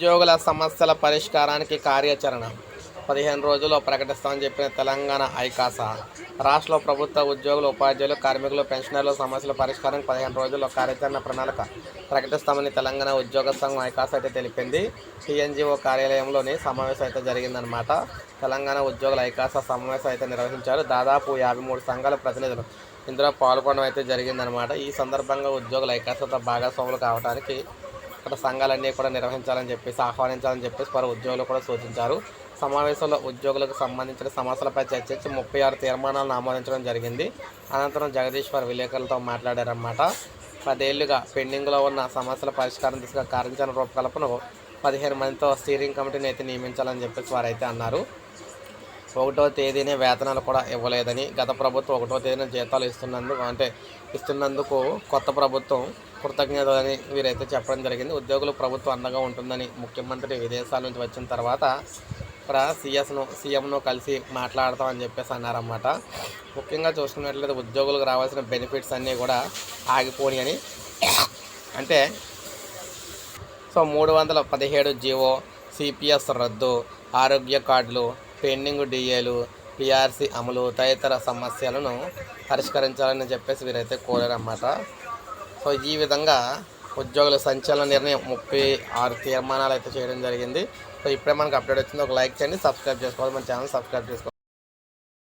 ఉద్యోగుల సమస్యల పరిష్కారానికి కార్యాచరణ. పదిహేను రోజుల్లో ప్రకటిస్తామని చెప్పిన తెలంగాణ ఐకాస. రాష్ట్ర ప్రభుత్వ ఉద్యోగులు ఉపాధ్యాయులు కార్మికులు పెన్షనర్ల సమస్యల పరిష్కారానికి పదిహేను రోజుల్లో కార్యాచరణ ప్రణాళిక ప్రకటిస్తామని తెలంగాణ ఉద్యోగ సంఘం ఐకాస అయితే తెలిపింది. టీఎన్జిఓ కార్యాలయంలోని సమావేశం అయితే జరిగిందనమాట తెలంగాణ ఉద్యోగుల ఐకాస సమావేశం అయితే నిర్వహించారు. దాదాపు యాభై మూడు సంఘాల ప్రతినిధులు ఇందులో పాల్గొనడం అయితే జరిగిందనమాట ఈ సందర్భంగా ఉద్యోగుల ఐకాసతో భాగస్వాములు కావడానికి ఇక్కడ సంఘాలన్నీ కూడా నిర్వహించాలని చెప్పేసి ఆహ్వానించాలని చెప్పేసి వారు ఉద్యోగులు కూడా సూచించారు. సమావేశంలో ఉద్యోగులకు సంబంధించిన సమస్యలపై చర్చించి ముప్పై ఆరు తీర్మానాలను ఆమోదించడం జరిగింది. అనంతరం జగదీశ్వర్ విలేకరులతో మాట్లాడారన్నమాట. పదేళ్ళుగా పెండింగ్లో ఉన్న సమస్యల పరిష్కారం దిశగా కార్యాచరణ రూపకల్పన పదిహేను మందితో స్టీరింగ్ కమిటీని అయితే నియమించాలని చెప్పేసి వారైతే అన్నారు. ఒకటో తేదీనే వేతనాలు కూడా ఇవ్వలేదని గత ప్రభుత్వం ఒకటో తేదీన జీతాలు ఇస్తున్నందుకు అంటే ఇస్తున్నందుకు కొత్త ప్రభుత్వం కృతజ్ఞతలని వీరైతే చెప్పడం జరిగింది. ఉద్యోగులు ప్రభుత్వం అండగా ఉంటుందని ముఖ్యమంత్రి విదేశాల నుంచి వచ్చిన తర్వాత ఇక్కడ సీఎస్ను సీఎంను కలిసి మాట్లాడతామని చెప్పేసి అన్నారన్నమాట. ముఖ్యంగా చూసుకున్నట్లయితే ఉద్యోగులకు రావాల్సిన బెనిఫిట్స్ అన్నీ కూడా ఆగిపోని అని అంటే సో మూడు వందల పదిహేడు జీవో సిపిఎస్ రద్దు ఆరోగ్య కార్డులు పెండింగ్ డిఏలు పిఆర్సీ అమలు తదితర సమస్యలను పరిష్కరించాలని చెప్పేసి వీరైతే కోరారన్నమాట. సో ఈ విధంగా ఉద్యోగుల సంచలన నిర్ణయం ముప్పై ఆరు తీర్మానాలు అయితే చేయడం జరిగింది. సో ఇప్పుడే మనకు అప్డేట్ వచ్చింది. ఒక లైక్ చేయండి సబ్స్క్రైబ్ చేసుకోవాలి. మన ఛానల్ సబ్స్క్రైబ్ చేసుకోవాలి